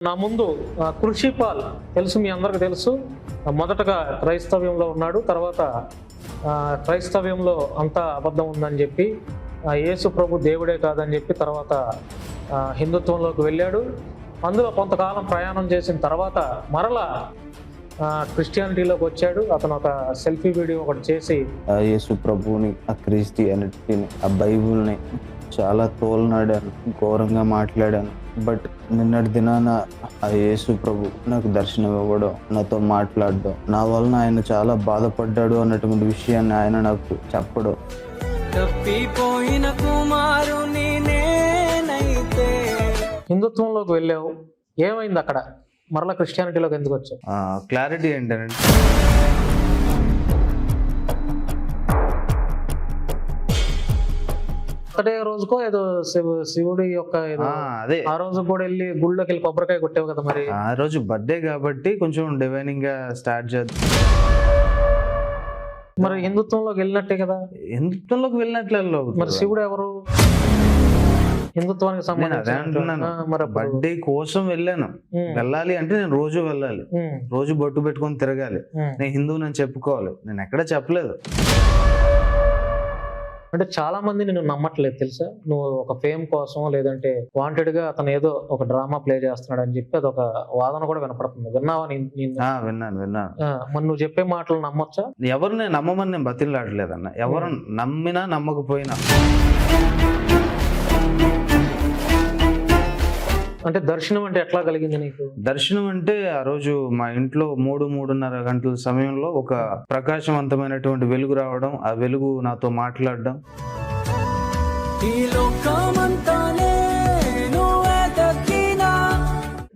నా ముందు కృషిపాల్ తెలుసు మీ అందరికి తెలుసు. మొదటగా క్రైస్తవ్యంలో ఉన్నాడు తర్వాత క్రైస్తవ్యంలో అంతా అబద్ధం ఉందని చెప్పి ఆ, యేసు ప్రభు దేవుడే కాదని చెప్పి తర్వాత హిందుత్వంలోకి వెళ్ళాడు. అందులో కొంతకాలం ప్రయాణం చేసిన తర్వాత మరలా క్రిస్టియానిటీలోకి వచ్చాడు. అతను ఒక సెల్ఫీ వీడియో ఒకటి చేసి ఆ యేసు ప్రభుని ఆ క్రిస్టియానిటీని ఆ బైబుల్ని చాలా తోలనాడాను ఘోరంగా మాట్లాడాను. బట్ నిన్నటి దినాన ఆ యేసు ప్రభు నాకు దర్శనం ఇవ్వడం నాతో మాట్లాడడం నా వలన ఆయన చాలా బాధపడ్డాడు అన్నటువంటి విషయాన్ని ఆయన నాకు చెప్పడం. తప్పిపోయిన కుమారుని నేనైతే. హిందుత్వంలోకి వెళ్ళావు. ఏమైంది అక్కడ? మరలా క్రిస్టియానిటీలోకి ఎందుకు వచ్చావు? క్లారిటీ ఏంటంటే ఒకటే రోజుకో ఏదో శివు శివుడి యొక్క ఆ, అదే. ఆ రోజు కూడా వెళ్ళి గుళ్ళోకి వెళ్ళి కొబ్బరికాయ కొట్టావు కదా మరి? ఆ రోజు బర్త్డే కాబట్టి కొంచెం డివైనింగ్గా స్టార్ట్ చేద్దాం. మరి హిందుత్వంలోకి వెళ్ళినట్టే కదా? హిందుత్వంలోకి వెళ్ళినట్లు మరి శివుడు ఎవరు? హిందుత్వానికి సంబంధించిన మరి బర్త్డే కోసం వెళ్ళాను. వెళ్ళాలి అంటే నేను రోజు వెళ్ళాలి. రోజు బొట్టు పెట్టుకొని తిరగాలి. నేను హిందువు నేను చెప్పుకోవాలి. నేను ఎక్కడ చెప్పలేదు. అంటే చాలా మంది నేను నమ్మట్లేదు తెలుసా? నువ్వు ఒక ఫేమ్ కోసం లేదంటే వాంటెడ్గా అతను ఏదో ఒక డ్రామా ప్లే చేస్తున్నాడు అని చెప్పి అదొక వాదన కూడా వినపడుతుంది. విన్నావా విన్నాను విన్నాను. మరి నువ్వు చెప్పే మాటలు నమ్మొచ్చా? ఎవరిని నమ్మమని నేను బతిలాడలేదన్న. ఎవరు నమ్మినా నమ్మకపోయినా. అంటే దర్శనం అంటే ఎట్లా కలిగింది నీకు? దర్శనం అంటే ఆ రోజు మా ఇంట్లో మూడు మూడున్నర గంటల సమయంలో ఒక ప్రకాశవంతమైనటువంటి వెలుగు రావడం ఆ వెలుగు నాతో మాట్లాడడం.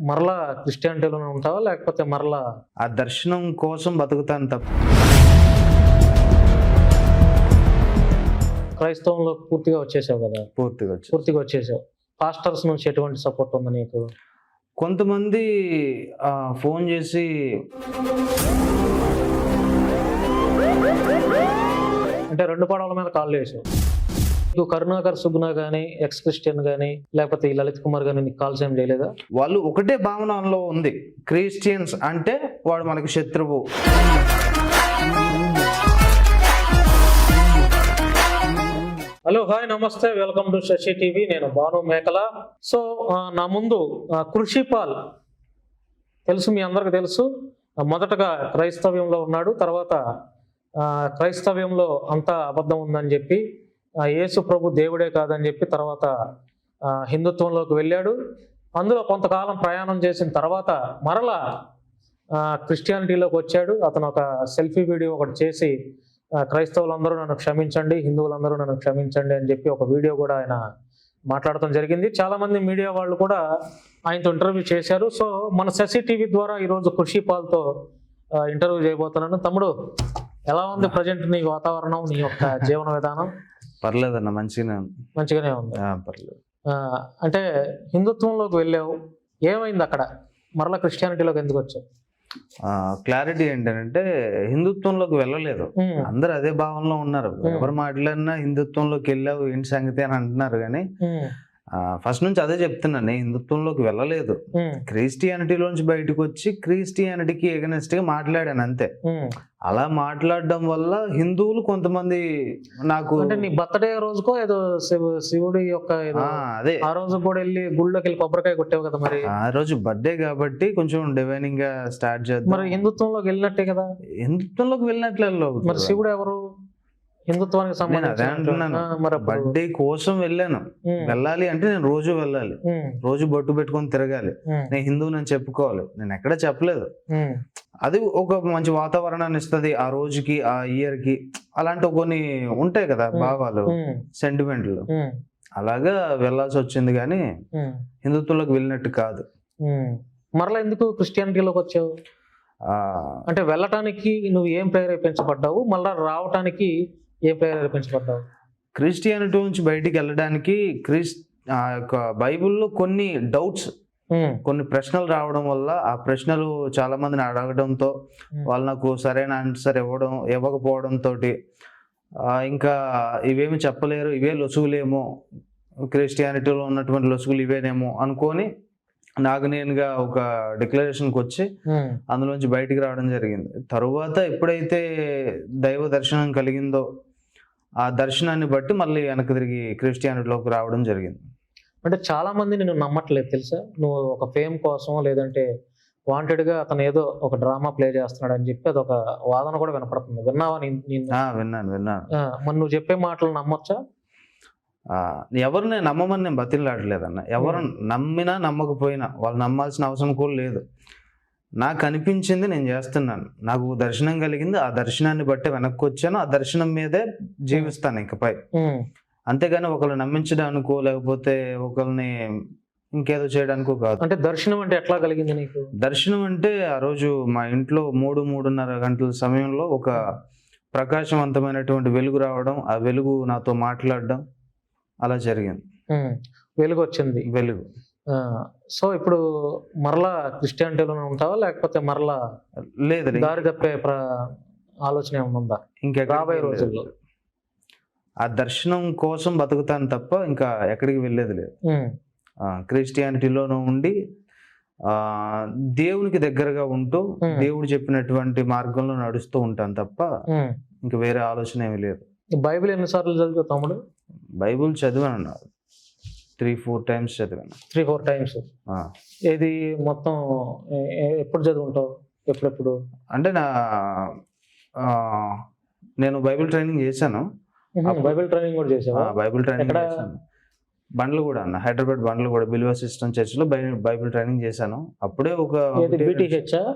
మరలా క్రిస్టియానిటీలోనే ఉంటావా? లేకపోతే మరలా ఆ దర్శనం కోసం బతుకుతాను తప్ప. క్రైస్తవంలో పూర్తిగా వచ్చేసావు కదా? పూర్తిగా పూర్తిగా వచ్చేసావు. పాస్టర్స్ నుంచి ఎటువంటి సపోర్ట్ ఉంది నీకు? కొంతమంది ఫోన్ చేసి అంటే రెండు పడవల మీద కాళ్ళు వేసావు నీకు కరుణాకర్ సుగ్నా కానీ ఎక్స్ క్రిస్టియన్ కానీ లేకపోతే ఈ లలిత్ కుమార్ కానీ నీకు కాల్స్ ఏం చేయలేదా? వాళ్ళు ఒకటే భావనలో ఉంది. క్రిస్టియన్స్ అంటే వాడు మనకి శత్రువు. హలో హాయ్ నమస్తే వెల్కమ్ టు శశి టీవీ. నేను భాను మేకల. సో నా ముందు కృషిపాల్. తెలుసు మీ అందరికి తెలుసు. మొదటగా క్రైస్తవ్యంలో ఉన్నాడు తర్వాత క్రైస్తవ్యంలో అంతా అబద్ధం ఉందని చెప్పి యేసు ప్రభు దేవుడే కాదని చెప్పి తర్వాత హిందుత్వంలోకి వెళ్ళాడు. అందులో కొంతకాలం ప్రయాణం చేసిన తర్వాత మరలా క్రిస్టియానిటీలోకి వచ్చాడు. అతను ఒక సెల్ఫీ వీడియో ఒకటి చేసి క్రైస్తవులందరూ నన్ను క్షమించండి హిందువులందరూ నన్ను క్షమించండి అని చెప్పి ఒక వీడియో కూడా ఆయన మాట్లాడటం జరిగింది. చాలా మంది మీడియా వాళ్ళు కూడా ఆయనతో ఇంటర్వ్యూ చేశారు. సో మన శశి టీవీ ద్వారా ఈరోజు ఖుషి పాల్తో ఇంటర్వ్యూ చేయబోతున్నాను. తమ్ముడు ఎలా ఉంది ప్రజెంట్ నీ వాతావరణం నీ యొక్క జీవన విధానం? పర్లేదన్న మంచిగానే ఉంది. మంచిగానే ఉంది. పర్లేదు. అంటే హిందుత్వంలోకి వెళ్ళావు. ఏమైంది అక్కడ? మరలా క్రిస్టియానిటీలోకి ఎందుకు వచ్చావు? క్లారిటీ ఏంటంటే హిందుత్వంలోకి వెళ్ళలేదు. అందరు అదే భావనలో ఉన్నారు. ఎవరు మాట్లాడినా హిందుత్వంలోకి వెళ్ళావు ఏంటి సంగతి అని అంటున్నారు కానీ ఫస్ట్ నుంచి అదే చెప్తున్నాను నేను హిందుత్వంలోకి వెళ్ళలేదు. క్రిస్టియానిటీలోంచి బయటకు వచ్చి క్రిస్టియానిటీకి ఎగనెస్ట్గా మాట్లాడాను అంతే. అలా మాట్లాడడం వల్ల హిందువులు కొంతమంది నాకు అంటే నీ బర్త్డే రోజుకో ఏదో శివు శివుడి యొక్క అదే. ఆ రోజు కూడా వెళ్ళి గుళ్ళోకి వెళ్ళి కొబ్బరికాయ కొట్టావు కదా మరి? ఆ రోజు బర్త్డే కాబట్టి కొంచెం డివైనింగ్గా స్టార్ట్ చేద్దాం. మరి హిందుత్వంలోకి వెళ్ళినట్టే కదా? హిందుత్వంలోకి వెళ్ళినట్లు మరి శివుడు ఎవరు? హిందుత్వానికి సంబంధించిన బర్త్డే కోసం వెళ్ళాను. వెళ్ళాలి అంటే నేను రోజు వెళ్ళాలి. రోజు బొట్టు పెట్టుకొని తిరగాలి. నేను హిందువు నేను చెప్పుకోవాలి. నేను ఎక్కడ చెప్పలేదు. అది ఒక మంచి వాతావరణాన్ని ఇస్తుంది ఆ రోజుకి ఆ ఇయర్కి అలాంటి కొన్ని ఉంటాయి కదా భావాలు సెంటిమెంట్లు అలాగా వెళ్ళాల్సి వచ్చింది కానీ హిందుత్వంలోకి వెళ్ళినట్టు కాదు. మరలా ఎందుకు క్రిస్టియానిటీలోకి వచ్చావు? అంటే వెళ్ళటానికి నువ్వు ఏం ప్రేరేపించబడ్డావు? మళ్ళా రావటానికి ఏం ప్రేరేపించబడ్డావు క్రిస్టియానిటీ నుంచి బయటికి వెళ్ళడానికి క్రిస్ ఆ యొక్క బైబిల్లో కొన్ని డౌట్స్ కొన్ని ప్రశ్నలు రావడం వల్ల ఆ ప్రశ్నలు చాలా మందిని అడగడంతో వాళ్ళు నాకు సరైన ఆన్సర్ ఇవ్వడం ఇవ్వకపోవడంతో ఇంకా ఇవేమి చెప్పలేరు ఇవే లొసుగులేమో క్రిస్టియానిటీలో ఉన్నటువంటి లొసుగులు ఇవేనేమో అనుకొని నాకు నేనుగా ఒక డిక్లరేషన్కి వచ్చి అందులోంచి బయటికి రావడం జరిగింది. తరువాత ఎప్పుడైతే దైవ దర్శనం కలిగిందో ఆ దర్శనాన్ని బట్టి మళ్ళీ వెనక్కి తిరిగి క్రిస్టియానిటీలోకి రావడం జరిగింది. అంటే చాలా మంది నేను నమ్మట్లేదు తెలుసా? నువ్వు ఒక ఫేమ్ కోసం లేదంటే వాంటెడ్గా అతను ఏదో ఒక డ్రామా ప్లే చేస్తున్నాడు అని చెప్పి అదొక వాదన కూడా వినపడుతుంది. విన్నావా విన్నాను విన్నాను. మరి నువ్వు చెప్పే మాటలు నమ్మొచ్చా? ఆ, ఎవరిని నమ్మమని నేను బతిలాడలేదన్న. ఎవరు నమ్మినా నమ్మకపోయినా వాళ్ళు నమ్మాల్సిన అవసరం కూడా లేదు. నాకు అనిపించింది నేను చేస్తున్నాను. నాకు దర్శనం కలిగింది. ఆ దర్శనాన్ని బట్టి వెనక్కి వచ్చాను. ఆ దర్శనం మీదే జీవిస్తాను ఇకపై అంతేగాని ఒకళ్ళు నమ్మించడానికో లేకపోతే ఒకరిని ఇంకేదో చేయడానికో కాదు. అంటే దర్శనం అంటే ఎట్లా కలిగింది నీకు? దర్శనం అంటే ఆ రోజు మా ఇంట్లో మూడు మూడున్నర గంటల సమయంలో ఒక ప్రకాశవంతమైనటువంటి వెలుగు రావడం ఆ వెలుగు నాతో మాట్లాడడం అలా జరిగింది. వెలుగు వచ్చింది వెలుగు. సో ఇప్పుడు మరలా క్రిస్టియానిటీలోనే ఉంటావా లేకపోతే మరలా లేదు. దారి తప్పే ఆలోచన ఏమైనా ఉందా ఇంకెక్కడికి రాబోయే రోజుల్లో. ఆ దర్శనం కోసం బతుకుతాను తప్ప ఇంకా ఎక్కడికి వెళ్ళేది లేదు క్రిస్టియానిటీలోనూ ఉండి ఆ దేవునికి దగ్గరగా ఉంటూ. దేవుడు చెప్పినటువంటి మార్గంలో నడుస్తూ ఉంటాను తప్ప. ఇంకా వేరే ఆలోచన ఏమీ లేదు బైబిల్ ఎన్నిసార్లు చదివావు తమ్ముడు బైబుల్ చదివాను త్రీ ఫోర్ టైమ్స్ చదివాను. Three four times. ఏది మొత్తం ఎప్పుడు చదువుంటావు? ఎప్పుడెప్పుడు? అంటే నా నేను బైబిల్ ట్రైనింగ్ చేశాను. బైబిల్ ట్రైనింగ్ కూడా చేసావా? Bible training? చేశాను. బండ్లు కూడా అన్న హైదరాబాద్ బండ్లు కూడా బిలివర్ సిస్టమ్ చర్చ్లో బై- బైబిల్ ట్రైనింగ్ చేశాను. అప్పుడే ఒక BTH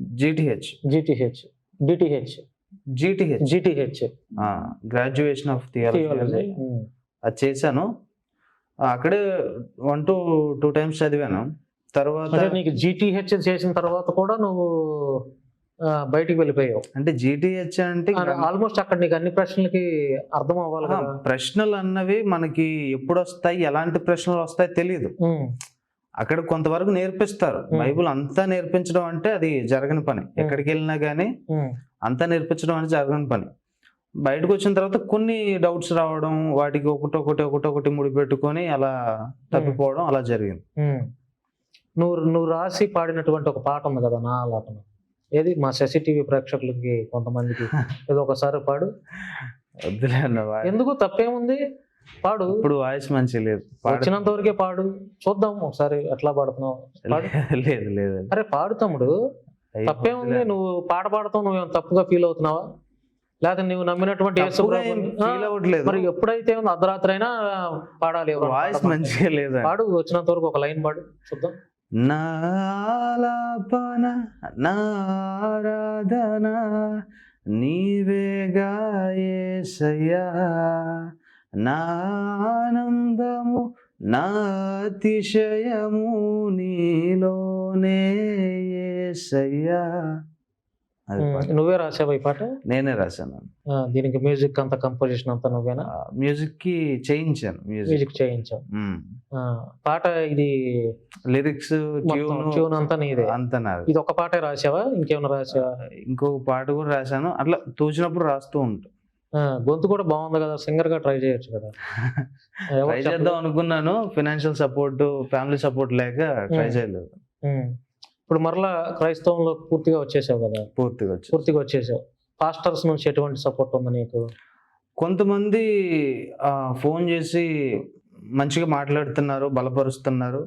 GTH. GTH. DTH GTH. GTH. Graduation of theology అది చేశాను. అక్కడే వన్ టు టూ టైమ్స్ చదివాను. తర్వాత అంటే నీకు జీటీహెచ్ చేసిన తర్వాత కూడా నువ్వు బయటికి వెళ్ళిపోయావు. అంటే జీటీహెచ్ అంటే ఆల్మోస్ట్ అక్కడ నీకు అన్ని ప్రశ్నలకి అర్థం అవ్వాలి ప్రశ్నలు అన్నవి మనకి ఎప్పుడు వస్తాయి ఎలాంటి ప్రశ్నలు వస్తాయి తెలియదు అక్కడ కొంతవరకు నేర్పిస్తారు. బైబుల్ అంతా నేర్పించడం అంటే అది జరగని పని. ఎక్కడికి వెళ్ళినా కానీ అంతా నేర్పించడం అనేది జరగని పని. బయటకు వచ్చిన తర్వాత కొన్ని డౌట్స్ రావడం వాటికి ఒకటొకటి ఒకటొకటి ముడిపెట్టుకొని అలా తప్పిపోవడం అలా జరిగింది. నువ్వు నువ్వు రాసి పాడినటువంటి ఒక పాట ఉంది కదా నా ఆలాపన. ఏది? మా శశి టీవీ ప్రేక్షకులకి కొంతమందికి ఏదో ఒకసారి పాడు. ఎందుకు? తప్పేముంది? పాడు. ఇప్పుడు వాయిస్ మంచి లేదు. వచ్చినంత వరకే పాడు. చూద్దాం ఒకసారి ఎట్లా పాడుతున్నావు. పాడు. లేదు లేదు. అరే పాడు తమ్ముడు. అయ్యో, తప్పేముంది. నువ్వు పాట పాడతావు నువ్వు తప్పుగా ఫీల్ అవుతున్నావా? లేకపోతే నువ్వు నమ్మినటువంటి మరి ఎప్పుడైతే ఉంది అర్ధరాత్రి అయినా పాడాలి వాయిస్. మంచిగా లేదు పాడు వచ్చినంత వరకు ఒక లైన్ పాడు. చూద్దాం. నాలాపన నారాధన నీవేగా యేసయ్యా నానందము నా అతిశయము నీలోనే పాట. నువ్వే రాసావా ఈ పాట? నేనే రాశాను. దీనికి మ్యూజిక్ అంతా కంపోజిషన్ అంతా నువ్వేనా? మ్యూజిక్కి చేయించాను మ్యూజిక్. చేయించావు. ఆ, పాట ఇది లిరిక్స్ ట్యూన్ ట్యూన్ అంతా నీదే. అంత నాది. ఇది ఒక పాటే రాసావా? ఇంకేమైనా రాసావా? ఇంకొక పాట కూడా రాశాను. అట్లా తోచినప్పుడు రాస్తూ ఉంటా. గొంతు కూడా బాగుంది కదా సింగర్గా ట్రై చేయొచ్చు కదా. ట్రై? చేద్దాం అనుకున్నాను. ఫైనాన్షియల్ సపోర్ట్ ఫ్యామిలీ సపోర్ట్ లేక ట్రై. చేయలేదు. ఇప్పుడు మరలా క్రైస్తవంలో పూర్తిగా వచ్చేసావు కదా. పూర్తిగా పూర్తిగా వచ్చేసావు. పాస్టర్స్ నుంచి ఎటువంటి సపోర్ట్ ఉంది నీకు? కొంతమంది ఫోన్ చేసి మంచిగా మాట్లాడుతున్నారు బలపరుస్తున్నారు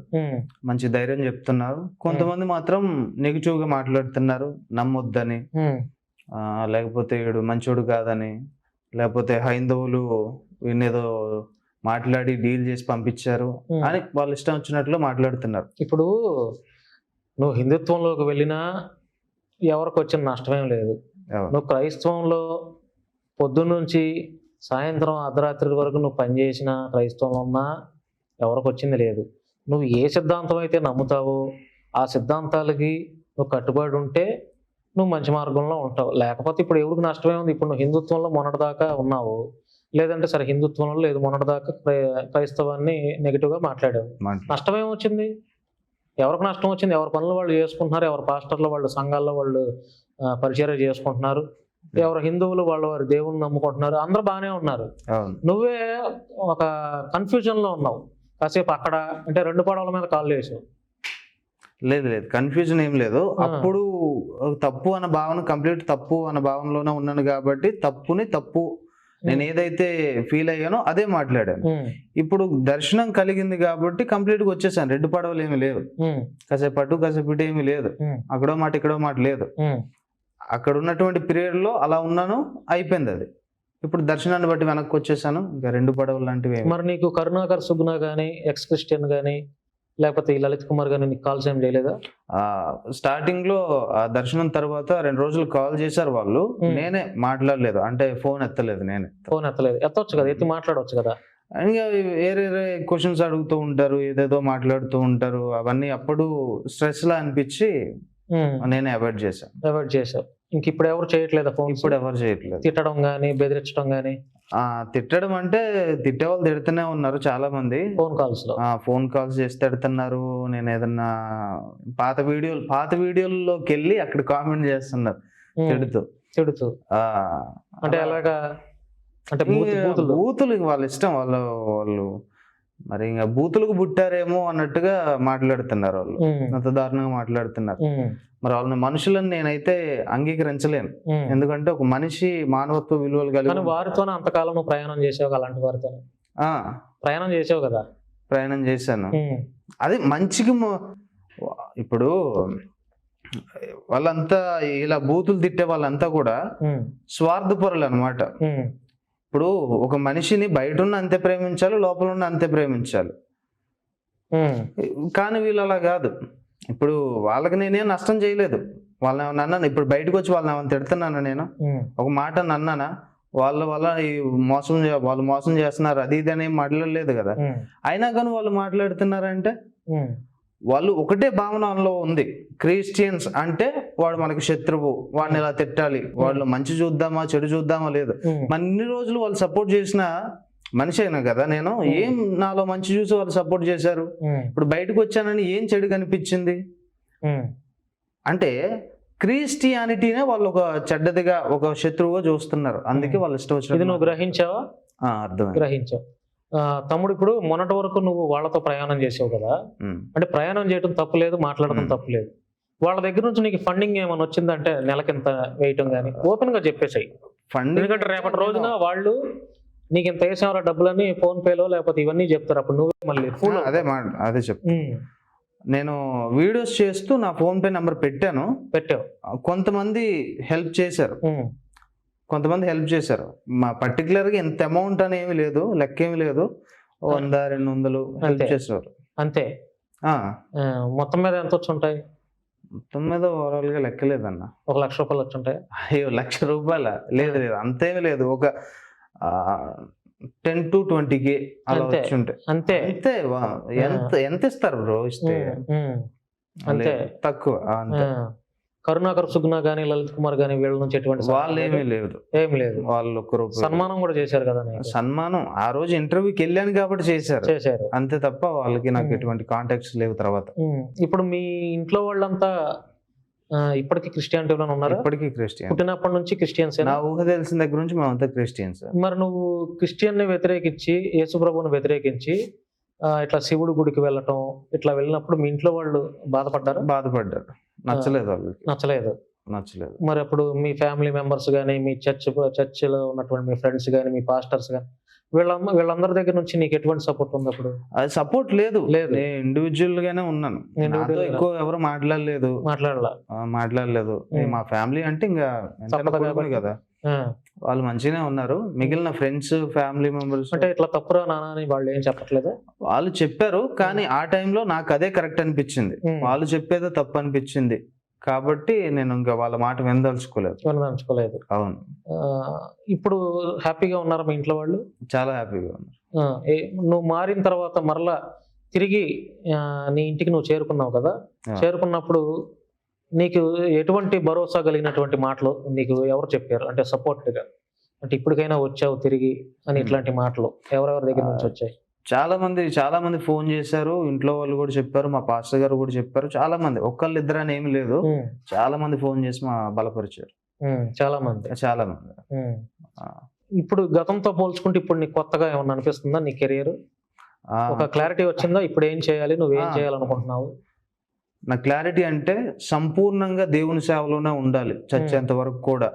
మంచి ధైర్యం చెప్తున్నారు. కొంతమంది మాత్రం నెగిటివ్గా మాట్లాడుతున్నారు నమ్మొద్దని. లేకపోతే వీడు మంచోడు కాదని లేకపోతే హైందవులు వీళ్ళేదో మాట్లాడి డీల్ చేసి పంపించారు. అని వాళ్ళ ఇష్టం వచ్చినట్లు మాట్లాడుతున్నారు. ఇప్పుడు నువ్వు హిందుత్వంలోకి వెళ్ళినా ఎవరికి వచ్చిన నష్టమేం లేదు? నువ్వు క్రైస్తవంలో పొద్దున్నుంచి సాయంత్రం అర్ధరాత్రి వరకు నువ్వు పనిచేసిన క్రైస్తవంలో ఉన్నా ఎవరికి వచ్చింది లేదు. నువ్వు ఏ సిద్ధాంతం అయితే నమ్ముతావో ఆ సిద్ధాంతాలకి నువ్వు కట్టుబడి ఉంటే నువ్వు మంచి మార్గంలో ఉంటావు. లేకపోతే ఇప్పుడు ఎవరికి నష్టమే ఉంది? ఇప్పుడు నువ్వు హిందుత్వంలో మొన్నటిదాకా ఉన్నావు. లేదంటే సరే హిందుత్వంలో లేదు మొన్నటిదాకా క్రై- క్రైస్తవాన్ని నెగిటివ్గా మాట్లాడావు. మాట్లా- నష్టం ఏమొచ్చింది ఎవరికి నష్టం వచ్చింది? ఎవరి పనులు వాళ్ళు చేసుకుంటున్నారు? ఎవరి పాస్టర్లు వాళ్ళు సంఘాల్లో వాళ్ళు పరిచర్య చేసుకుంటున్నారు? ఎవరు హిందువులు వాళ్ళు వారి దేవుని నమ్ముకుంటున్నారు? అందరూ బాగానే ఉన్నారు. నువ్వే ఒక కన్ఫ్యూజన్లో ఉన్నావు. కాసేపు అక్కడ అంటే రెండు పడవల మీద కాళ్ళు వేసావు. లేదు లేదు. కన్ఫ్యూజన్ ఏం లేదు. ఆ. అప్పుడు తప్పు అన్న భావన కంప్లీట్ తప్పు అన్న భావనలోనే ఉన్నాను కాబట్టి తప్పుని తప్పు నేను ఏదైతే ఫీల్ అయ్యానో అదే మాట్లాడాను. ఇప్పుడు దర్శనం కలిగింది కాబట్టి కంప్లీట్గా వచ్చేసాను. రెడ్డి పడవలు ఏమి లేవు. కాసేపు అటు కాసేపు ఇటు ఏమి లేదు. అక్కడో మాట ఇక్కడో మాట లేదు. అక్కడ ఉన్నటువంటి పీరియడ్లో అలా ఉన్నాను అయిపోయింది అది. ఇప్పుడు దర్శనాన్ని బట్టి వెనక్కి వచ్చేసాను. ఇంకా రెండు పడవలు లాంటివి మరి నీకు కరుణాకర్ సుగుణ గానీ ఎక్స్ క్రిస్టియన్ గానీ లేకపోతే ఈ లలిత్ కుమార్ గానీ నీకు కాల్స్ ఏం చేయలేదా? ఆ స్టార్టింగ్లో ఆ దర్శనం తర్వాత రెండు రోజులు కాల్ చేశారు వాళ్ళు. నేనే మాట్లాడలేదు. అంటే ఫోన్ ఎత్తలేదు నేనే. ఫోన్ ఎత్తలేదు. ఎత్తవచ్చు కదా ఎత్తి మాట్లాడవచ్చు కదా. ఇంకా వేరే వేరే క్వశ్చన్స్ అడుగుతూ ఉంటారు ఏదేదో మాట్లాడుతూ ఉంటారు. అవన్నీ అప్పుడు స్ట్రెస్ లా అనిపించి నేనే అవాయిడ్ చేశాను అవాయిడ్ చేసావు ఇంక ఇప్పుడు ఎవరు చేయట్లేదా ఫోన్ ఇప్పుడు ఎవరు చేయట్లేదు. తిట్టడం గానీ బెదిరించడం గానీ? ఆ తిట్టడం అంటే తిట్టే వాళ్ళు తిడుతూనే ఉన్నారు చాలా మంది ఫోన్ కాల్స్లో? ఆ ఫోన్ కాల్స్ చేసి తిడుతున్నారు. నేను ఏదన్నా పాత వీడియోలు పాత వీడియోల్లోకి వెళ్ళి అక్కడ కామెంట్ చేస్తున్నారు. తిడుతూ. తిడుతూ. ఆ, అంటే ఎలాగా? అంటే బూతులు వాళ్ళ ఇష్టం. వాళ్ళు వాళ్ళు మరి ఇంకా బూతులకు పుట్టారేమో అన్నట్టుగా మాట్లాడుతున్నారు వాళ్ళు. అంత దారుణంగా మాట్లాడుతున్నారు. మరి వాళ్ళని మనుషులను నేనైతే అంగీకరించలేను. ఎందుకంటే ఒక మనిషి మానవత్వ విలువలు కలిగి వారితోనే అంతకాలం ప్రయాణం చేసావు అలాంటి వారితో ఆ, ప్రయాణం చేసావు కదా? ప్రయాణం చేశాను. అది మంచిగా మొ- ఇప్పుడు వాళ్ళంతా ఇలా బూతులు తిట్టే వాళ్ళంతా కూడా స్వార్థపరులు అనమాట ఇప్పుడు ఒక మనిషిని బయట ఉన్న అంతే ప్రేమించాలి లోపల ఉన్న అంతే ప్రేమించాలి. కానీ వీళ్ళు అలా కాదు. ఇప్పుడు వాళ్ళకి నేనేం నష్టం చేయలేదు. వాళ్ళని ఏమన్నా అన్నాను? ఇప్పుడు బయటకు వచ్చి వాళ్ళని ఏమైనా తిడుతున్నాను నేను? ఒక మాట అన్నానా? వాళ్ళ వల్ల ఈ మోసం వాళ్ళు మోసం చేస్తున్నారు అది ఇది అని ఏం మాట్లాడలేదు కదా. అయినా కానీ వాళ్ళు మాట్లాడుతున్నారంటే? వాళ్ళు ఒకటే భావనలో ఉంది. క్రిస్టియన్స్ అంటే వాడు మనకి శత్రువు వాడిని ఇలా తిట్టాలి వాళ్ళు మంచి చూద్దామా చెడు చూద్దామా లేదు. మన ఇన్ని రోజులు వాళ్ళు సపోర్ట్ చేసిన మనిషి అయినా కదా నేను ఏం నాలో మంచి చూసి వాళ్ళు సపోర్ట్ చేశారు? ఇప్పుడు బయటకు వచ్చానని ఏం చెడు కనిపించింది? అంటే క్రిస్టియానిటీనే వాళ్ళు ఒక చెడ్డదిగా ఒక శత్రువుగా చూస్తున్నారు. అందుకే వాళ్ళు ఇష్టం ఇది నువ్వు వచ్చిన గ్రహించావా? అర్థమైంది. గ్రహించావు. తమ్ముడు ఇప్పుడు మొన్నటి వరకు నువ్వు వాళ్ళతో ప్రయాణం చేసావు కదా. అంటే ప్రయాణం చేయడం తప్పులేదు మాట్లాడడం. తప్పులేదు వాళ్ళ దగ్గర నుంచి నీకు ఫండింగ్ ఏమైనా వచ్చిందంటే నెలకింత వేయటం కానీ ఓపెన్గా చెప్పేసాయి. ఫండింగ్ ఎందుకంటే రేపటి రోజున వాళ్ళు నీకు ఇంత వేసామరా డబ్బులని ఫోన్ పేలో లేకపోతే ఇవన్నీ చెప్తారు. అప్పుడు నువ్వే మళ్ళీ ఫుల్ అదే అదే చెప్ నేను వీడియోస్ చేస్తూ నా ఫోన్ పే నెంబర్ పెట్టాను. పెట్టావు. కొంతమంది హెల్ప్ చేశారు. కొంతమంది హెల్ప్ చేశారు. మా పర్టికులర్గా ఎంత అమౌంట్ అని ఏమి లేదు లెక్క ఏమి లేదు. వంద రెండు వందలు హెల్ప్. చేసేవారు. అంతే. మొత్తం మీద ఎంత వచ్చి ఉంటాయి మొత్తం మీద ఓవరాల్గా లెక్క లేదన్న ఒక లక్ష రూపాయలు వచ్చి ఉంటాయి అయ్యో లక్ష రూపాయల? లేదు లేదు. అంతేమీ లేదు. ఒక టెన్ టు ట్వంటీ కే అలా అంతే. వచ్చి ఉంటాయి అంతే. అంతే ఎంత ఎంత ఇస్తారు బ్రో ఇస్తే. అంతే. తక్కువ. అంతే. కరుణాకర్ సుగుణ గానీ లలిత్ కుమార్ గానీ వీళ్ళ నుంచి ఎటువంటి వాళ్ళు ఏమీ లేదు. ఏం లేదు. వాళ్ళు ఒక్క రూపాయి సన్మానం కూడా చేశారు కదా. సన్మానం. ఆ రోజు ఇంటర్వ్యూకి వెళ్ళాను కాబట్టి చేశారు. చేశారు. అంతే తప్ప వాళ్ళకి నాకు. ఎటువంటి కాంటాక్ట్స్ లేవు తర్వాత. ఇప్పుడు మీ ఇంట్లో వాళ్ళంతా ఇప్పటికీ క్రిస్టియానిటీలో ఉన్నారు? ఇప్పటికీ క్రిస్టియన్. పుట్టినప్పటి నుంచి క్రిస్టియన్స్ నా ఊహ తెలిసిన దగ్గర నుంచి మేమంతా క్రిస్టియన్స్. మరి నువ్వు క్రిస్టియన్ని వ్యతిరేకించి యేసుప్రభుని వ్యతిరేకించి ఇట్లా శివుడి గుడికి వెళ్ళటం ఇట్లా వెళ్ళినప్పుడు మీ ఇంట్లో వాళ్ళు బాధపడ్డారు? బాధపడ్డారు. నచ్చలేదు వాళ్ళకి. నచ్చలేదు. నచ్చలేదు. మరి అప్పుడు మీ ఫ్యామిలీ మెంబర్స్ కానీ మీ చర్చ్ చర్చిలో ఉన్నటువంటి మీ ఫ్రెండ్స్ కానీ మీ పాస్టర్స్ కానీ వీళ్ళ వీళ్ళందరి దగ్గర నుంచి నీకు ఎటువంటి సపోర్ట్ ఉంది అప్పుడు? అది సపోర్ట్ లేదు. లేదు. నేను ఇండివిజువల్ గానే ఉన్నాను. నాతో. ఎక్కువ ఎవరు మాట్లాడలేదు. మాట్లాడాల? మాట్లాడలేదు. మా ఫ్యామిలీ అంటే ఇంకా. కదా. వాళ్ళు మంచిగానే ఉన్నారు. మిగిలిన ఫ్రెండ్స్ ఫ్యామిలీ మెంబర్స్ అంటే ఇట్లా తప్పురా నాన్న అని వాళ్ళు ఏం చెప్పట్లేదు? వాళ్ళు చెప్పారు కానీ ఆ టైంలో నాకు అదే కరెక్ట్ అనిపించింది. వాళ్ళు చెప్పేదే తప్పు అనిపించింది. కాబట్టి నేను ఇంకా వాళ్ళ మాట వినదలుచుకోలేదు. వినదలుచుకోలేదు. అవును. ఆ, ఇప్పుడు హ్యాపీగా ఉన్నారా మీ ఇంట్లో వాళ్ళు? చాలా హ్యాపీగా ఉన్నారు. నువ్వు మారిన తర్వాత మరలా తిరిగి నీ ఇంటికి నువ్వు చేరుకున్నావు కదా. చేరుకున్నప్పుడు నీకు ఎటువంటి భరోసా కలిగినటువంటి మాటలు నీకు ఎవరు చెప్పారు? అంటే support గా అంటే ఇప్పటికైనా వచ్చావు తిరిగి అని ఇట్లాంటి మాటలు ఎవరెవరి దగ్గర నుంచి వచ్చాయి? చాలా మంది చాలా మంది ఫోన్ చేశారు. ఇంట్లో వాళ్ళు కూడా చెప్పారు. మా పాస్టర్ గారు కూడా చెప్పారు. చాలా మంది ఒక్కళ్ళు ఇద్దరు అని ఏమి లేదు. చాలా మంది ఫోన్ చేసి మా బలపరిచారు. చాలా మంది చాలా మంది. ఇప్పుడు గతంతో పోల్చుకుంటే ఇప్పుడు నీకు కొత్తగా ఏమన్నా అనిపిస్తుందా నీ కెరియర్? ఒక క్లారిటీ వచ్చిందా? ఇప్పుడు ఏం చేయాలి? నువ్వు ఏం. చేయాలనుకుంటున్నావు? నా క్లారిటీ అంటే సంపూర్ణంగా దేవుని సేవలోనే ఉండాలి చచ్చేంత వరకు కూడా.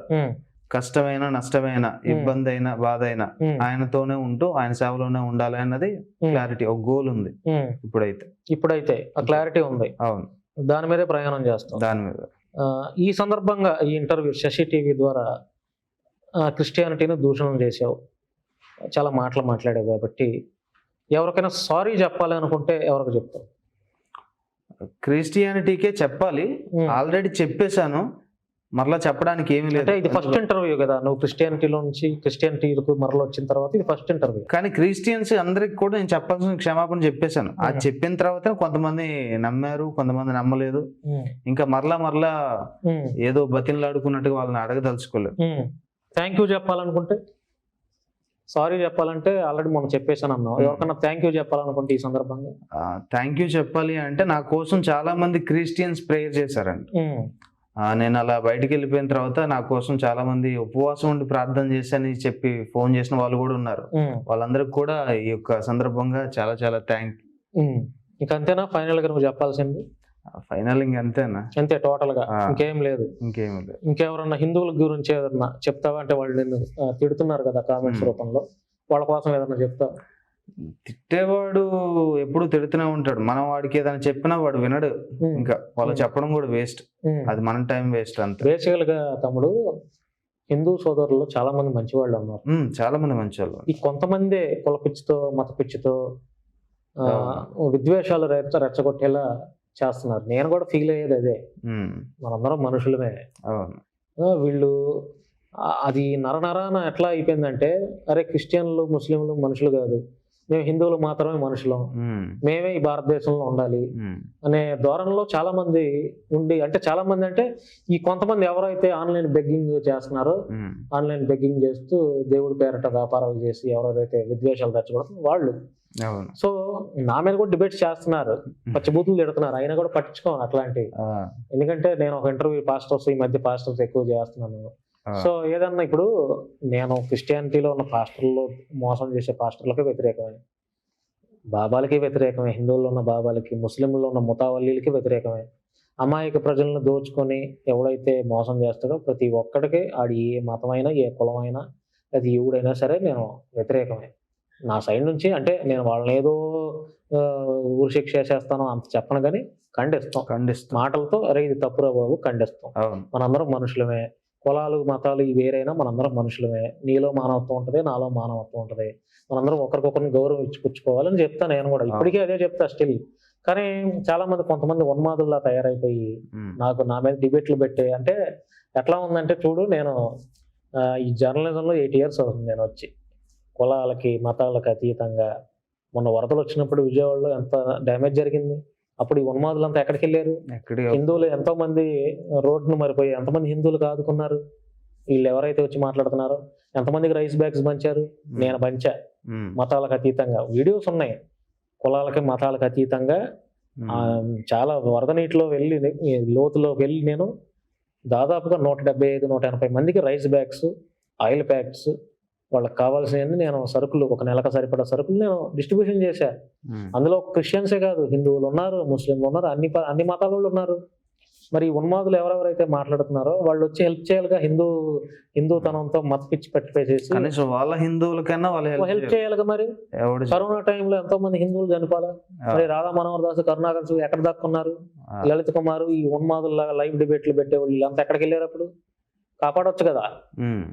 కష్టమైన నష్టమైన ఇబ్బంది అయినా బాధ అయినా ఆయనతోనే ఉంటూ ఆయన సేవలోనే ఉండాలి అన్నది క్లారిటీ ఒక గోల్ ఉంది. ఇప్పుడైతే. ఇప్పుడైతే ఆ క్లారిటీ ఉంది. అవును. దాని మీదే ప్రయాణం చేస్తాం. దాని మీద. ఈ సందర్భంగా ఈ ఇంటర్వ్యూ శశి టీవీ ద్వారా క్రిస్టియానిటీని దూషణం చేసావు చాలా మాటలు మాట్లాడావు కాబట్టి ఎవరికైనా సారీ చెప్పాలి అనుకుంటే ఎవరికి చెప్తావు? క్రిస్టియానిటీకే చెప్పాలి. ఆల్రెడీ చెప్పేశాను. మరలా చెప్పడానికి ఏమీ అంటే ఇది లేదు ఫస్ట్ ఇంటర్వ్యూ కదా. నువ్వు క్రిస్టియానిటీలో నుంచి క్రిస్టియానిటీలకు మరలో వచ్చిన తర్వాత ఇది ఫస్ట్ ఇంటర్వ్యూ కానీ క్రిస్టియన్స్ అందరికి కూడా నేను చెప్పాల్సిన క్షమాపణ చెప్పేశాను. అది. చెప్పిన తర్వాత కొంతమంది నమ్మారు కొంతమంది నమ్మలేదు. ఇంకా మరలా మరలా ఏదో బతిన్లాడుకున్నట్టుగా వాళ్ళని అడగదలుచుకోలేదు. థ్యాంక్ యూ చెప్పాలనుకుంటే. సారీ చెప్పాలంటే ఆల్రెడీ మనం చెప్పేశాను అన్నావు Hmm. ఎవరికైనా థ్యాంక్ యూ చెప్పాలనుకుంటే ఈ సందర్భంగా. థ్యాంక్ యూ చెప్పాలి అంటే నా కోసం చాలా మంది క్రిస్టియన్స్ ప్రేయర్ చేశారండి నేను అలా బయటికి వెళ్ళిపోయిన తర్వాత నా కోసం చాలా మంది ఉపవాసం ఉండి ప్రార్థన చేశాని చెప్పి ఫోన్ చేసిన వాళ్ళు కూడా ఉన్నారు. వాళ్ళందరికి కూడా ఈ యొక్క సందర్భంగా చాలా చాలా థ్యాంక్ ఉమ్. ఇంక అంతేనా? ఫైనల్గా నువ్వు చెప్పాల్సింది? ఫైనల్ ఇంక అంతేనా? అంతే టోటల్గా. ఇంకేం లేదు. ఇంకేమీ లేదు. ఇంకెవరన్నా హిందువుల గురించి ఏదన్నా చెప్తావా? అంటే వాళ్ళు నిన్ను తిడుతున్నారు కదా కామెంట్స్. రూపంలో. వాళ్ళ కోసం ఏదన్నా చెప్తావా? తిట్టేవాడు ఎప్పుడు తిడుతూనే ఉంటాడు. మనం వాడికి ఏదైనా చెప్పినా వాడు వినడు. ఇంకా వాళ్ళు. చెప్పడం కూడా వేస్ట్. అది మన టైం వేస్ట్ అంతే. బేసికల్గా తమ్ముడు హిందూ సోదరుల్లో చాలా మంది మంచి వాళ్ళు ఉన్నారు. చాలా మంది మంచి వాళ్ళు ఈ కొంతమందే కుల పిచ్చితో మత పిచ్చితో విద్వేషాలు రెచ్చ రెచ్చగొట్టేలా చేస్తున్నారు. నేను కూడా ఫీల్ అయ్యేది అదే. మనందరం మనుషులమే. వీళ్ళు అది నరనరాన ఎట్లా అయిపోయిందంటే అరే క్రిస్టియన్లు ముస్లింలు మనుషులు కాదు. మేము హిందువులు మాత్రమే మనుషులం. మేమే. ఈ భారతదేశంలో ఉండాలి అనే ధోరణిలో చాలా మంది ఉండి అంటే చాలా మంది అంటే ఈ కొంతమంది ఎవరైతే ఆన్లైన్ బెగ్గింగ్ చేస్తున్నారో ఆన్లైన్ బెగ్గింగ్ చేస్తూ దేవుడి పేరట వ్యాపారాలు చేసి ఎవరైతే విద్వేషాలు రెచ్చగొడుతున్నారు వాళ్ళు. సో నా మీద కూడా డిబేట్స్ చేస్తున్నారు. పచ్చిబూతులు తిడుతున్నారు. అయినా కూడా పట్టించుకోను అట్లాంటివి. ఆ, ఎందుకంటే నేను ఒక ఇంటర్వ్యూ పాస్టర్స్ ఈ మధ్య పాస్టర్స్ ఎక్కువ చేస్తున్నాను. సో ఏదన్నా ఇప్పుడు నేను క్రిస్టియానిటీలో ఉన్న పాస్టర్లు మోసం చేసే పాస్టర్లకి వ్యతిరేకమే. బాబాలకి వ్యతిరేకమే. హిందువుల్లో ఉన్న బాబాలకి ముస్లింల్లో ఉన్న ముతావల్లీలకి వ్యతిరేకమే. అమాయక ప్రజలను దోచుకొని ఎవడైతే మోసం చేస్తాడో ప్రతి ఒక్కడికి ఆడి ఏ మతమైనా ఏ కులమైనా అది ఎవడైనా సరే నేను వ్యతిరేకమే. నా సైడ్ నుంచి అంటే నేను వాళ్ళని ఏదో ఊరి శిక్ష చేసేస్తాను అంత చెప్పను కానీ ఖండిస్తాం. ఖండిస్తాం. మాటలతో అరే ఇది తప్పురా బాబు ఖండిస్తాం. మనందరం మనుషులమే. కులాలు మతాలు వేరైనా మనందరం మనుషులమే. నీలో మానవత్వం ఉంటుంది నాలో మానవత్వం ఉంటుంది. మనందరం ఒకరికొకరిని గౌరవం ఇచ్చిపుచ్చుకోవాలని చెప్తా నేను కూడా. ఇప్పటికీ అదే చెప్తా స్టిల్. కానీ చాలా మంది కొంతమంది ఉన్మాదుల్లా తయారైపోయి నాకు నా మీద డిబేట్లు పెట్టే అంటే ఎట్లా ఉందంటే చూడు నేను ఈ జర్నలిజంలో ఎయిట్ ఇయర్స్ అవుతుంది నేను వచ్చి. కులాలకి మతాలకు అతీతంగా. మొన్న వరదలు వచ్చినప్పుడు విజయవాడలో ఎంత డ్యామేజ్ జరిగింది? అప్పుడు ఈ ఉన్మాదులంతా ఎక్కడికి వెళ్ళారు? హిందువులు ఎంతో మంది రోడ్డును మరిపోయి ఎంతమంది హిందువులు ఆదుకున్నారు వీళ్ళు ఎవరైతే వచ్చి మాట్లాడుతున్నారో ఎంతమందికి రైస్ బ్యాగ్స్ పంచారు? నేను పంచా. మతాలకు అతీతంగా. వీడియోస్ ఉన్నాయి. కులాలకి మతాలకు అతీతంగా. చాలా వరద నీటిలో వెళ్ళి లోతులోకి వెళ్ళి నేను దాదాపుగా నూట డెబ్బై ఐదు నూట ఎనభై మందికి రైస్ బ్యాగ్స్ ఆయిల్ ప్యాక్స్ వాళ్ళకి కావాల్సినవన్నీ నేను సరుకులు ఒక నెలకు సరిపడా సరుకులు నేను డిస్ట్రిబ్యూషన్ చేశా. అందులో క్రిస్టియన్సే కాదు హిందువులు ఉన్నారు ముస్లింలు ఉన్నారు అన్ని అన్ని మతాల వాళ్ళు ఉన్నారు. మరి ఉన్మాదులు ఎవరెవరైతే మాట్లాడుతున్నారో వాళ్ళు వచ్చి హెల్ప్ చేయాలిగా హిందూ హిందూతనంతో మత పిచ్చి పెట్టేసేసి కనీసం వాళ్ళ హిందువులకైనా వాళ్ళు హెల్ప్ చేయాలిగా మరి. కరోనా టైంలో ఎంతో మంది హిందువులు చనిపోలా మరి రాధా మనోహర్ దాస్ కరుణాకర్ ఎక్కడ దాక్కున్నారు? లలిత్ కుమార్ ఈ ఉన్మాదుల్లాగా లైవ్ డిబేట్లు పెట్టేవాళ్ళు వీళ్ళంతా ఎక్కడికి వెళ్ళారు అప్పుడు? కాపాడొచ్చు కదా.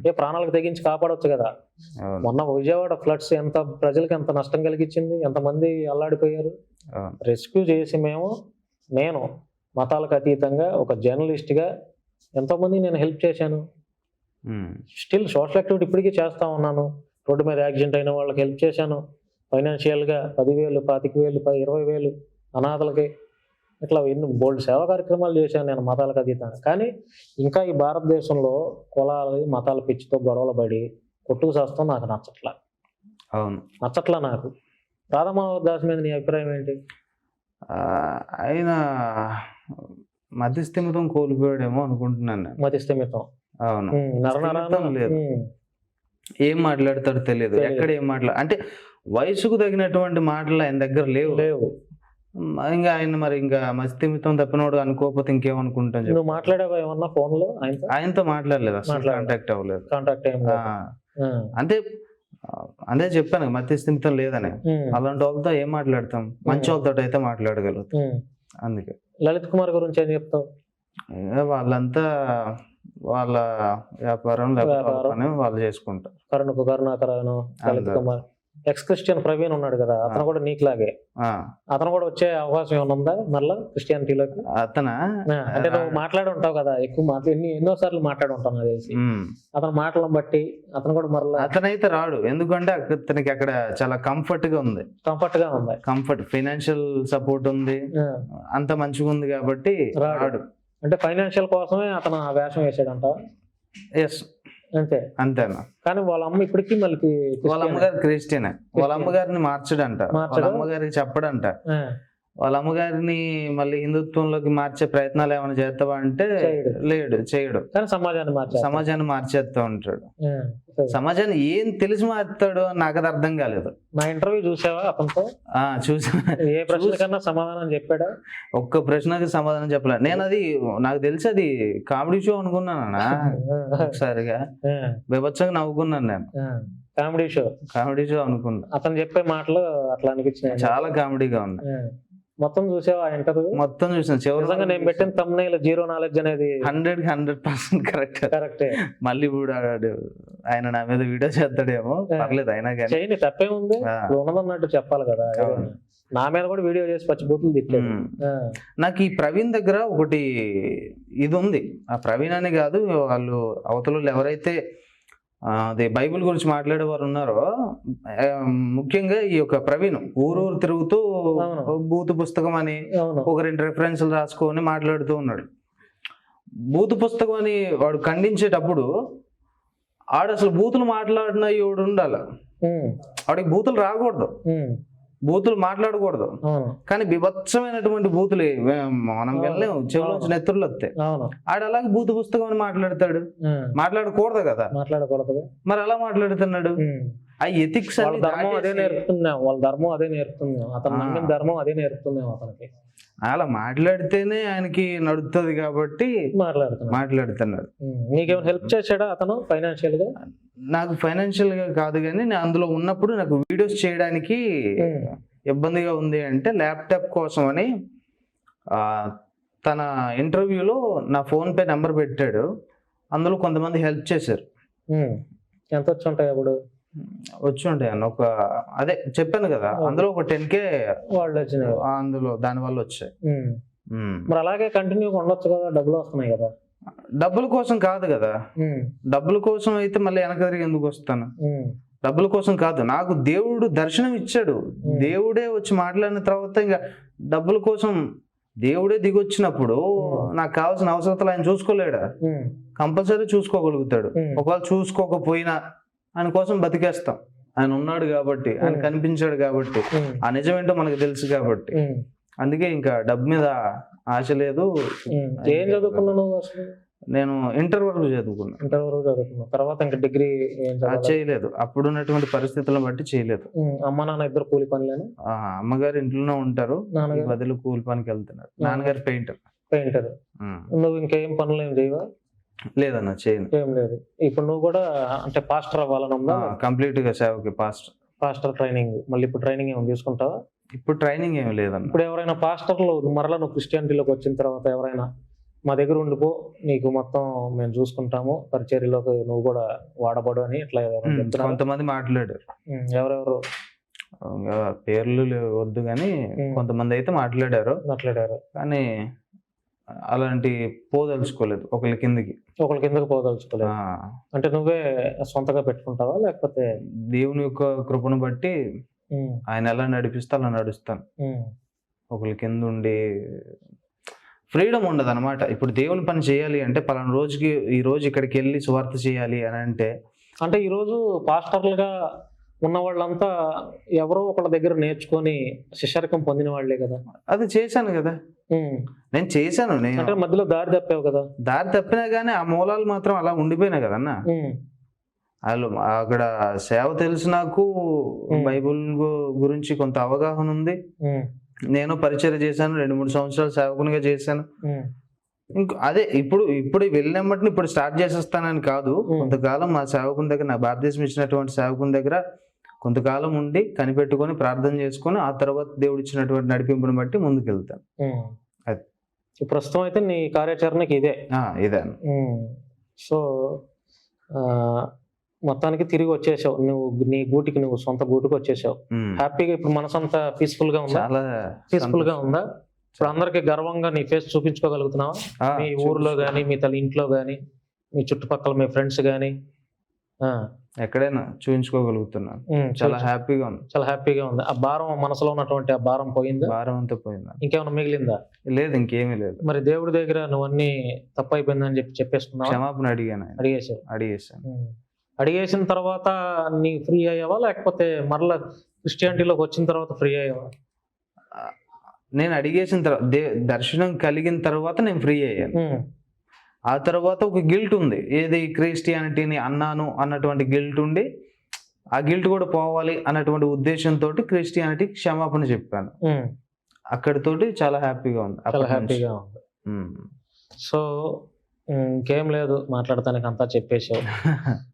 ఏ ప్రాణాలకు తెగించి కాపాడొచ్చు కదా. మొన్న విజయవాడ ఫ్లడ్స్ ఎంత ప్రజలకు ఎంత నష్టం కలిగించింది ఎంతమంది అల్లాడిపోయారు? రెస్క్యూ చేసి మేము నేను మతాలకు అతీతంగా ఒక జర్నలిస్ట్గా ఎంతోమంది నేను హెల్ప్ చేశాను. స్టిల్ సోషల్ యాక్టివిటీ ఇప్పటికీ చేస్తూ ఉన్నాను. రోడ్డు మీద యాక్సిడెంట్ అయిన వాళ్ళకి హెల్ప్ చేశాను. ఫైనాన్షియల్గా పదివేలు పాతిక వేలు ప- ఇరవై వేలు అనాథలకి ఇట్లా ఎన్ని బోల్డ్ సేవా కార్యక్రమాలు చేశాను నేను మతాలకు అతీతంగా కానీ ఇంకా ఈ భారతదేశంలో కులాలు మతాల పిచ్చితో గొడవలు పడి కొట్టుకు చేస్తాం నాకు నచ్చట్లా. అవును. నచ్చట్లా నాకు. రాధామోహన్ దాస్ మీద నీ అభిప్రాయం ఏంటి? ఆయన మధ్యస్థిమితం కోల్పోయాడేమో అనుకుంటున్నాను నేను. మతి స్థిమితం అవును స్థిమితం లేదు. ఏం మాట్లాడతాడో తెలియదు. ఎక్కడ ఏం మాట్లా అంటే వయసుకు తగినటువంటి మాటలు ఆయన దగ్గర లేవు. లేవు. ఇంకా ఆయన మరి ఇంకా మస్తిమితం తప్పినోడు అనుకోకపోతే ఇంకేమనుకుంటాం చెప్పు. నువ్వు మాట్లాడావా ఏమన్నా ఫోన్లో ఆయనతో మాట్లాడలేదు అసలు. కాంటాక్ట్ అవ్వలేదు కాంటాక్ట్. అంటే అదే చెప్పాను మధ్య స్థిమితం లేదని. అలాంటి వాళ్ళతో ఏం మాట్లాడతాం మంచి వాళ్ళతో అయితే మాట్లాడగలుగుతాం. అందుకే లలిత్ కుమార్ గురించి ఏం చెప్తావు వాళ్ళంతా వాళ్ళ వ్యాపారం వాళ్ళ వ్యాపారం. పని వాళ్ళు చేసుకుంటారు కరుణకు కరుణాకరను లలిత్. కుమార్ ఎక్స్ క్రిస్టియన్ ప్రవీణ్ ఉన్నాడు కదా అతను కూడా నీకులాగే. అతను కూడా వచ్చే అవకాశం ఏమైనా ఉందా మళ్ళా క్రిస్టియానిటీలోకి అతనా? అంటే నువ్వు మాట్లాడి ఉంటావు కదా ఎక్కువ మాట్లా ఎన్ని సార్లు మాట్లాడి ఉంటాను నాకు తెలిసి. అతని మాటలను బట్టి అతను కూడా మరలా అతనైతే రాడు ఎందుకంటే అతనికి అక్కడ చాలా కంఫర్ట్గా ఉంది. కంఫర్ట్గా ఉంది. కంఫర్ట్ ఫైనాన్షియల్ సపోర్ట్ ఉంది. అంత మంచిగా ఉంది కాబట్టి రాడు. రాడు. అంటే ఫైనాన్షియల్ కోసమే అతను ఆ వేషం వేసాడంట. ఎస్ అంతే. అంతేనా? కానీ వాళ్ళ అమ్మ ఇప్పటికీ మళ్ళీ వాళ్ళ అమ్మగారు క్రిస్టియనే. వాళ్ళ అమ్మగారిని మార్చడంట. వాళ్ళ? అమ్మగారికి చెప్పడంట. వాళ్ళ అమ్మగారిని మళ్ళీ హిందుత్వంలోకి మార్చే ప్రయత్నాలు ఏమైనా చేస్తావా అంటే. లేడు చేయడు. కానీ సమాజాన్ని మార్చారు సమాజాన్ని మార్చేస్తా ఉంటాడు. సమాజాన్ని ఏం తెలిసి మారుతాడు నాకు అది అర్థం కాలేదు. నా ఇంటర్వ్యూ చూసావా అతనితో? చూసి. ఏ ప్రశ్న కన్నా సమాధానం చెప్పాడా? ఒక్క ప్రశ్నకి సమాధానం చెప్పలేదు నేను అది నాకు తెలిసి అది కామెడీ షో అనుకున్నానా ఒకసారిగా. బీభత్సంగా నవ్వుకున్నాను నేను. Comedy show. కామెడీ షో అనుకున్నా. అతను చెప్పే మాటలు అట్లా అనిపించినాయి. చాలా కామెడీగా ఉంది. ఆ, మొత్తం చూసావా ఇంటర్వ్యూ? మొత్తం చూసిన. నిజంగా నేను పెట్టిన తమ్ముళ్ళు జీరో నాలెడ్జ్ అనేది హండ్రెడ్ హండ్రెడ్ పర్సెంట్ కరెక్ట్. కరెక్టే. మళ్ళీ ఇప్పుడు ఆయన నా మీద వీడియో చేస్తాడేమో. పర్లేదు అయినా కానీ. తప్పేముంది ఆ. ఇప్పుడు ఉన్నదన్నట్టు చెప్పాలి కదా. నా మీద కూడా వీడియో చేసి పచ్చి బూతులు తిట్టాడు. నాకు ఈ ప్రవీణ్ దగ్గర ఒకటి ఇది ఉంది. ఆ ప్రవీణ్ అని కాదు వాళ్ళు అవతల ఎవరైతే అదే బైబిల్ గురించి మాట్లాడేవారు ఉన్నారో ముఖ్యంగా ఈ యొక్క ప్రవీణ్ ఊరు ఊరు తిరుగుతూ. బూతు పుస్తకం అని ఒక రెండు రెఫరెన్స్లు రాసుకొని మాట్లాడుతూ ఉన్నాడు. బూతు పుస్తకం అని వాడు ఖండించేటప్పుడు ఆడు అసలు బూతులు మాట్లాడిన ఎవడు ఉండాలి. వాడికి బూతులు రాకూడదు. బూతులు మాట్లాడకూడదు. కానీ బిభత్సమైనటువంటి బూతులు మనం. వెళ్ళలేము. చెవులోంచి నెత్తుర్లు వస్తాయి. అవును. ఆడు అలాగే బూతు పుస్తకం అని మాట్లాడతాడు. మాట్లాడకూడదు కదా. మాట్లాడకూడదు. మరి అలా మాట్లాడుతున్నాడు. ఆ ఎథిక్స్ వాళ్ళ ధర్మం అదే నేర్పుతున్నాం వాళ్ళ ధర్మం అదే నేర్పుతున్నాం అతను. నమ్మిన ధర్మం అదే నేర్పుతున్నాం అతనికి. అలా మాట్లాడితేనే ఆయనకి నడుస్తుంది కాబట్టి మాట్లాడుతున్నాం మాట్లాడుతున్నాడు. ఉమ్, నీకేమైనా హెల్ప్ చేశాడా అతను ఫైనాన్షియల్గా? నాకు ఫైనాన్షియల్గా కాదు కానీ నేను అందులో ఉన్నప్పుడు నాకు వీడియోస్ చేయడానికి ఇబ్బందిగా ఉంది అంటే ల్యాప్టాప్ కోసం అని ఆ, తన ఇంటర్వ్యూలో నా ఫోన్ పే నెంబర్ పెట్టాడు. అందులో కొంతమంది హెల్ప్ చేశారు. ఎంత వచ్చి ఉంటాయి అప్పుడు? వచ్చి ఉంటాయి అన్న. ఒక అదే చెప్పాను కదా అందులో ఒక టెన్ కే వాళ్ళు వచ్చినాయి అందులో దాని వల్ల వచ్చాయి. మరి అలాగే కంటిన్యూ ఉండొచ్చు కదా డబ్బులు వస్తున్నాయి కదా. డబ్బుల కోసం కాదు కదా. డబ్బుల కోసం అయితే మళ్ళీ వెనక తిరిగి ఎందుకు వస్తాను? డబ్బుల కోసం కాదు నాకు దేవుడు దర్శనం ఇచ్చాడు. దేవుడే వచ్చి మాట్లాడిన తర్వాత ఇంకా డబ్బుల కోసం దేవుడే దిగొచ్చినప్పుడు నాకు కావాల్సిన అవసరతలు ఆయన చూసుకోలేడా? కంపల్సరీ చూసుకోగలుగుతాడు. ఒకవేళ చూసుకోకపోయినా ఆయన కోసం బతికేస్తాం. ఆయన ఉన్నాడు కాబట్టి ఆయన. కనిపించాడు కాబట్టి ఆ నిజమేంటో మనకు తెలుసు కాబట్టి. అందుకే ఇంకా డబ్బు మీద ఆశ లేదు. ఏం అసలు? నేను ఇంటర్ వరకు చదువుకున్నా. ఇంటర్ వరకు తర్వాత ఇంకా డిగ్రీ చేయలేదు. అప్పుడున్నటువంటి పరిస్థితులను బట్టి చేయలేదు. అమ్మ నాన్న ఇద్దరు కూలి పనులేను? ఆ అమ్మగారు ఇంట్లోనే ఉంటారు. బదులు కూలి పనికి వెళ్తున్నారు. నాన్నగారు పెయింటర్. పెయింటర్. నువ్వు ఇంకేం పనులు ఏం చేయవా? లేదన్న చేయను. ఏం లేదు. ఇప్పుడు నువ్వు కూడా అంటే పాస్టర్ అవ్వాలని ఉందా? కంప్లీట్గా సేవకి పాస్ట్ పాస్టర్ ట్రైనింగ్. మళ్ళీ ఇప్పుడు ట్రైనింగ్ ఏమైనా తీసుకుంటావా? ఇప్పుడు ట్రైనింగ్ ఏమి లేదన్న. ఇప్పుడు ఎవరైనా పాస్టర్లు మరలా నువ్వు క్రిస్టియానిటీలోకి వచ్చిన తర్వాత ఎవరైనా మా దగ్గర ఉండిపో నీకు మొత్తం మేము చూసుకుంటాము పరిచర్యలోకి నువ్వు కూడా వాడబడు అని ఇట్లా? కొంతమంది మాట్లాడారు. ఎవరెవరు? పేర్లు వద్దు కానీ. కొంతమంది అయితే మాట్లాడారు. మాట్లాడారు. కానీ అలాంటి పోదలుచుకోలేదు ఒకరి కిందకి. ఒకరి కిందకి పోదలుచుకోలేదు. అంటే నువ్వే సొంతగా పెట్టుకుంటావా లేకపోతే? దేవుని యొక్క కృపను బట్టి ఆయన ఎలా నడిపిస్తే అలా నడుస్తాను. ఒకరి కింద ఉండి ఫ్రీడమ్ ఉండదు అనమాట ఇప్పుడు దేవుని పని చేయాలి అంటే పలానా రోజుకి ఈ రోజు ఇక్కడికి వెళ్ళి సువార్త చేయాలి అని అంటే అంటే ఈరోజు పాస్టర్లుగా ఉన్న వాళ్ళంతా ఎవరో ఒకళ్ళ దగ్గర నేర్చుకొని శిష్యరకం పొందిన వాళ్ళే కదా. అది చేశాను కదా. నేను చేశాను నేను అంటే మధ్యలో దారి తప్పావు కదా. దారి తప్పినా కానీ ఆ మూలాలు మాత్రం అలా ఉండిపోయినాయి కదన్నా వాళ్ళు అక్కడ సేవ తెలుసు నాకు. బైబుల్ గురించి కొంత అవగాహన ఉంది. నేను పరిచయం చేశాను రెండు మూడు సంవత్సరాలు సేవకునిగా చేశాను. ఇంకో అదే ఇప్పుడు ఇప్పుడు వెళ్ళినమ్మటిని ఇప్పుడు స్టార్ట్ చేసేస్తానని కాదు. కొంతకాలం మా సేవకుని దగ్గర నా బాప్తిజం ఇచ్చినటువంటి సేవకుని దగ్గర కొంతకాలం ఉండి కనిపెట్టుకొని ప్రార్థన చేసుకొని ఆ తర్వాత దేవుడు ఇచ్చినటువంటి నడిపింపుని బట్టి ముందుకు వెళ్తాను ఉమ్. అది. ప్రస్తుతం అయితే నీ కార్యాచరణకి ఇదే ఇదే. సో ఆ, మొత్తానికి తిరిగి వచ్చేసావు నువ్వు నీ గూటికి నువ్వు సొంత గూటికి వచ్చేసావు. హ్యాపీగా ఇప్పుడు మనసంతా పీస్ఫుల్గా ఉందా పీస్ఫుల్గా. ఉందా ఇప్పుడు అందరికి గర్వంగా నీ ఫేస్ చూపించుకోగలుగుతున్నావా మీ. ఊర్లో గానీ మీ తల్లి ఇంట్లో గానీ మీ చుట్టుపక్కల మీ ఫ్రెండ్స్ గానీ ఎక్కడైనా చూపించుకోగలుగుతున్నాను చాలా. హ్యాపీగా ఉంది. చాలా హ్యాపీగా ఉంది. ఆ భారం మనసులో ఉన్నటువంటి ఆ భారం పోయిందా? భారం అంతా పోయింది ఇంకేమైనా మిగిలిందా? లేదు ఇంకేమీ లేదు. మరి దేవుడి దగ్గర నువ్వు అన్ని తప్పు అయిపోయిందని చెప్పి చెప్పేసుకున్నావా? క్షమాపణ అడిగాను అడిగేశాను. ఉమ్. అడిగేసిన తర్వాత నీ ఫ్రీ అయ్యావా? లేకపోతే మరలా క్రిస్టియానిటీలోకి వచ్చిన తర్వాత ఫ్రీ అయ్యావా? నేను అడిగేసిన తర్వాత దర్శనం కలిగిన తర్వాత నేను ఫ్రీ అయ్యాను. ఆ తర్వాత ఒక గిల్ట్ ఉంది. ఏది క్రిస్టియానిటీని అన్నాను అన్నటువంటి గిల్ట్ ఉండి ఆ గిల్ట్ కూడా పోవాలి అన్నటువంటి ఉద్దేశంతో క్రిస్టియానిటీ క్షమాపణ చెప్పాను. అక్కడితోటి చాలా హ్యాపీగా ఉంది. చాలా. హ్యాపీగా ఉంది. సో ఇంకేం లేదు మాట్లాడటానికి అంతా చెప్పేసావు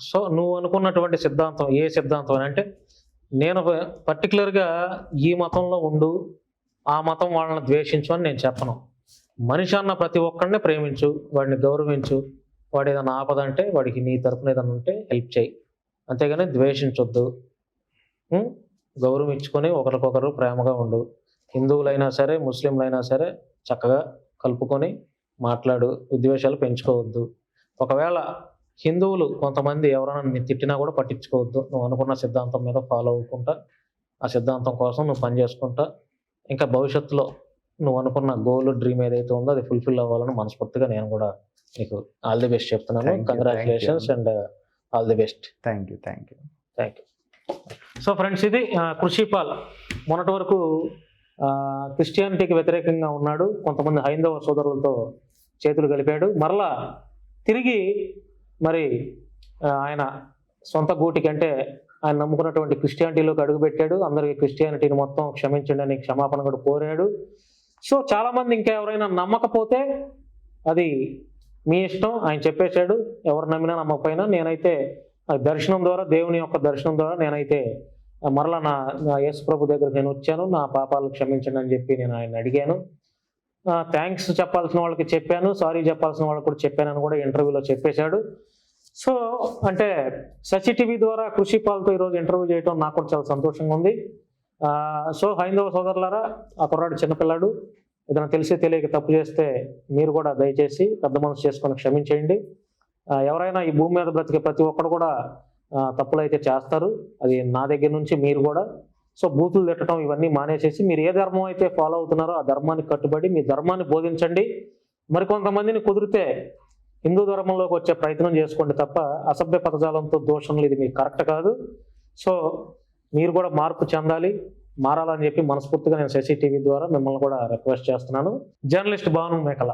సో నువ్వు అనుకున్నటువంటి సిద్ధాంతం ఏ సిద్ధాంతం అని అంటే నేను పర్టికులర్గా ఈ మతంలో ఉండు ఆ మతం వాళ్ళని ద్వేషించు అని నేను చెప్పను. మనిషి అన్న ప్రతి ఒక్కరిని ప్రేమించు వాడిని గౌరవించు. వాడు ఏదైనా ఆపదంటే వాడికి నీ తరపున ఏదైనా ఉంటే హెల్ప్ చేయి. అంతేగాని ద్వేషించొద్దు. గౌరవించుకొని గౌరవం ఇచ్చుకొని ఒకరికొకరు ప్రేమగా ఉండు. హిందువులైనా సరే ముస్లింలైనా సరే చక్కగా కలుపుకొని మాట్లాడు. విద్వేషాలు పెంచుకోవద్దు. ఒకవేళ హిందువులు కొంతమంది ఎవరైనా నిన్ను తిట్టినా కూడా పట్టించుకోవద్దు. నువ్వు అనుకున్న సిద్ధాంతం మీద ఫాలో అవ్వకుండా ఆ సిద్ధాంతం కోసం నువ్వు పనిచేసుకుంటా ఇంకా భవిష్యత్తులో నువ్వు అనుకున్న గోల్ డ్రీమ్ ఏదైతే ఉందో అది ఫుల్ఫిల్ అవ్వాలని మనస్ఫూర్తిగా నేను కూడా నీకు ఆల్ ది బెస్ట్ చెప్తున్నాను. Congratulations and all the best thank you thank you thank you so friends ఇది కృషిపాల్ మొన్నటి వరకు క్రిస్టియానిటీకి వ్యతిరేకంగా ఉన్నాడు. కొంతమంది హైందవ సోదరులతో చేతులు కలిపాడు. మరలా తిరిగి మరి ఆ, ఆయన సొంత గూటికి అంటే ఆయన నమ్ముకున్నటువంటి క్రిస్టియానిటీలోకి అడుగుపెట్టాడు. అందరికీ క్రిస్టియానిటీని మొత్తం క్షమించండి అని క్షమాపణ కూడా కోరాడు. సో చాలామంది ఇంకా ఎవరైనా నమ్మకపోతే అది మీ ఇష్టం ఆయన చెప్పేశాడు. ఎవరు నమ్మినా నమ్మకపోయినా నేనైతే ఆ దర్శనం ద్వారా దేవుని యొక్క దర్శనం ద్వారా నేనైతే మరలా నా నా యేసు ప్రభు దగ్గర నేను వచ్చాను. నా పాపాలు క్షమించండి అని చెప్పి నేను ఆయన అడిగాను. థ్యాంక్స్ చెప్పాల్సిన వాళ్ళకి చెప్పాను. సారీ చెప్పాల్సిన వాళ్ళకి కూడా చెప్పానని కూడా ఇంటర్వ్యూలో చెప్పేశాడు. సో అంటే సచి టీవీ ద్వారా కృషి పాలతో ఈరోజు ఇంటర్వ్యూ చేయడం నాకు కూడా చాలా సంతోషంగా ఉంది. సో హైందవ సోదరులారా ఆ కుర్రాడు చిన్నపిల్లాడు ఏదైనా తెలిసి తెలియక తప్పు చేస్తే మీరు కూడా దయచేసి పెద్ద మనసు చేసుకొని క్షమించేయండి. ఎవరైనా ఈ భూమి మీద బ్రతికే ప్రతి ఒక్కరు కూడా తప్పులు అయితే చేస్తారు. అది నా దగ్గర నుంచి మీరు కూడా. సో బూతులు తిట్టడం ఇవన్నీ మానేసేసి మీరు ఏ ధర్మం అయితే ఫాలో అవుతున్నారో ఆ ధర్మానికి కట్టుబడి మీ ధర్మాన్ని బోధించండి. మరికొంతమందిని కుదిరితే హిందూ ధర్మంలోకి వచ్చే ప్రయత్నం చేసుకోండి తప్ప అసభ్య పదజాలంతో దోషణలు ఇది మీకు కరెక్ట్ కాదు. సో మీరు కూడా మార్పు చెందాలి మారాలని చెప్పి మనస్ఫూర్తిగా నేను శశి టీవీ ద్వారా మిమ్మల్ని కూడా రిక్వెస్ట్ చేస్తున్నాను. జర్నలిస్ట్ భాను మేకల.